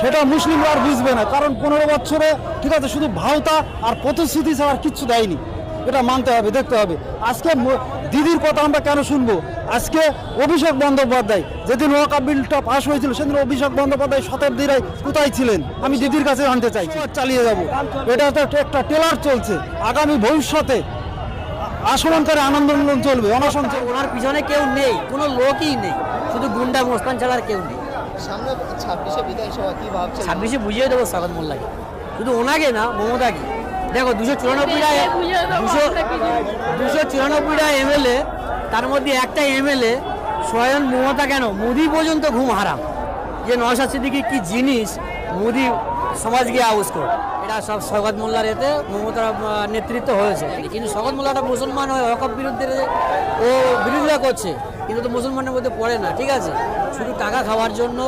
সেটা মুসলিমরা আর বুঝবে না কারণ পনেরো বছরে ঠিক আছে শুধু ভাওতা আর প্রতিশ্রুতি ছাড়া কিচ্ছু দেয়নি। এটা মানতে হবে দেখতে হবে। আজকে দিদির কথা আমরা কেন শুনব? আজকে অভিষেক বন্দ্যোপাধ্যায় যেদিন ওয়াকা বিলটা পাশ হয়েছিল সেদিন অভিষেক বন্দ্যোপাধ্যায় শতাব্দীর আগে কোথায় ছিলেন? আমি দিদির কাছে জানতে চাই। চালিয়ে যাব। এটা তো একটা টেলার চলছে। আগামী ভবিষ্যতে আসমনকারে আনন্দ মিলন চলবে অনশন চলবে। ওনার পিছনে কেউ নেই কোনো লোকই নেই। শুধু গুন্ডা মোস্তান ছাড়া আর কেউ নেই। সামনে ছাব্বিশে বিধানসভা কি ভাবছেন? ছাব্বিশে বুঝিয়ে দেবো স্বাগত মোল্লাকে। শুধু ওনাকে না মমতাকে দেখো দুশো চুরানব্বইটা দুশো দুশো চুরানব্বইটা এমএলএ তার মধ্যে একটা এমএলএ স্বয়ং মমতা কেন? মোদি পর্যন্ত ঘুম হারাম। যে নওশাদ সিদ্দিকি কি জিনিস মোদি সমাজকে আউস করে? এটা সব স্বগত মোল্লার এতে মমতার নেতৃত্ব হয়েছে। কিন্তু স্বগত মোল্লাটা মুসলমান হয়ে হকব বিরুদ্ধে ও বিরোধিতা করছে। কিন্তু তো মুসলমানের মধ্যে পড়ে না ঠিক আছে? শুধু টাকা খাওয়ার জন্য